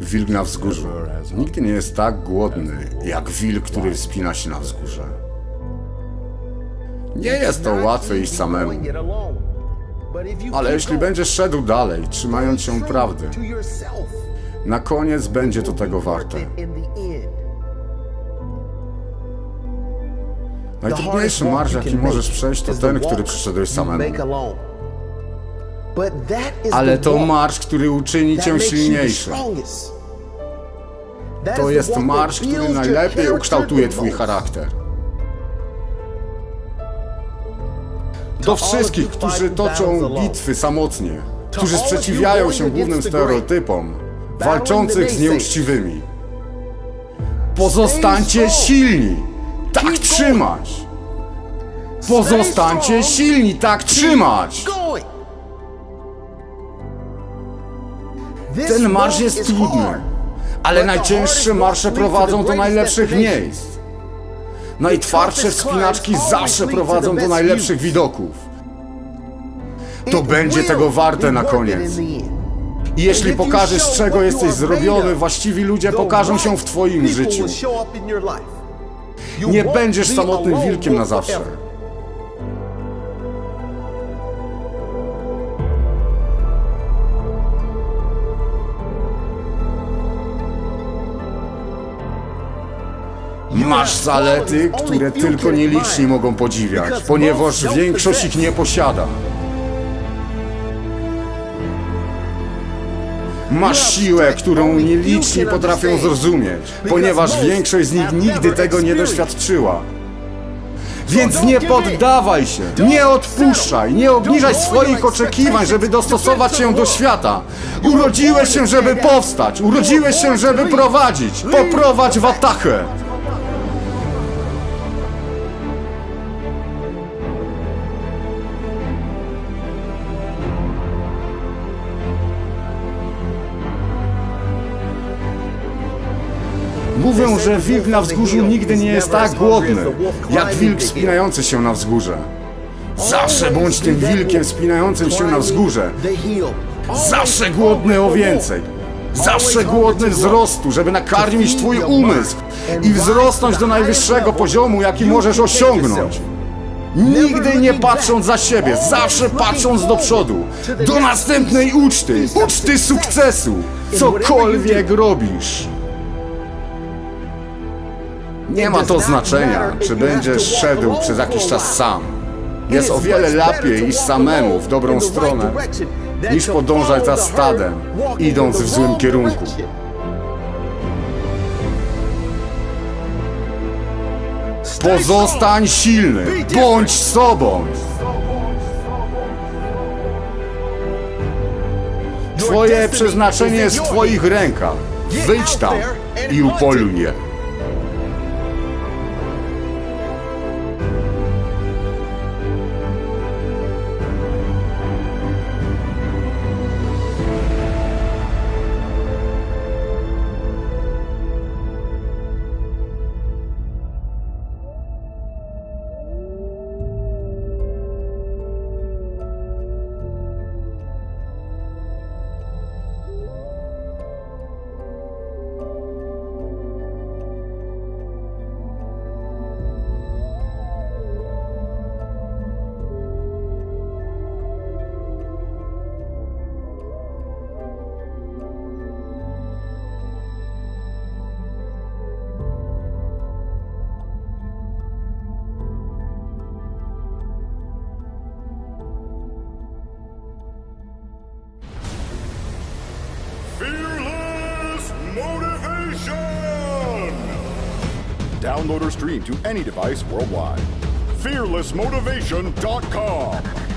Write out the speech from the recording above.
Wilk na wzgórzu. Nigdy nie jest tak głodny, jak wilk, który wspina się na wzgórze. Nie jest to łatwe iść samemu, ale jeśli będziesz szedł dalej, trzymając się prawdy, na koniec będzie to tego warte. Najtrudniejszy marsz, jaki możesz przejść, to ten, który przyszedłeś samemu. Ale to marsz, który uczyni cię silniejszym. To jest marsz, który najlepiej ukształtuje twój charakter. Do wszystkich, którzy toczą bitwy samotnie, którzy sprzeciwiają się głównym stereotypom, walczących z nieuczciwymi. Pozostańcie silni! Tak trzymać! Pozostańcie silni! Tak trzymać! Ten marsz jest trudny, ale najcięższe marsze prowadzą do najlepszych miejsc. Najtwardsze wspinaczki zawsze prowadzą do najlepszych widoków. To będzie tego warte na koniec. I jeśli pokażesz, z czego jesteś zrobiony, właściwi ludzie pokażą się w Twoim życiu. Nie będziesz samotnym wilkiem na zawsze. Masz zalety, które tylko nieliczni mogą podziwiać, ponieważ większość ich nie posiada. Masz siłę, którą nieliczni potrafią zrozumieć, ponieważ większość z nich nigdy tego nie doświadczyła. Więc nie poddawaj się, nie odpuszczaj, nie obniżaj swoich oczekiwań, żeby dostosować się do świata. Urodziłeś się, żeby powstać, urodziłeś się, żeby prowadzić. Poprowadź watachę. Mówią, że wilk na wzgórzu nigdy nie jest tak głodny, jak wilk wspinający się na wzgórze. Zawsze bądź tym wilkiem wspinającym się na wzgórze. Zawsze głodny o więcej. Zawsze głodny wzrostu, żeby nakarmić twój umysł i wzrosnąć do najwyższego poziomu, jaki możesz osiągnąć. Nigdy nie patrząc za siebie, zawsze patrząc do przodu, do następnej uczty, uczty sukcesu, cokolwiek robisz. Nie ma to znaczenia, czy będziesz szedł przez jakiś czas sam. Jest o wiele lepiej iść samemu w dobrą stronę, niż podążać za stadem, idąc w złym kierunku. Pozostań silny, bądź sobą. Twoje przeznaczenie jest w Twoich rękach. Wyjdź tam i upoluj je. Download or stream to any device worldwide. FearlessMotivation.com.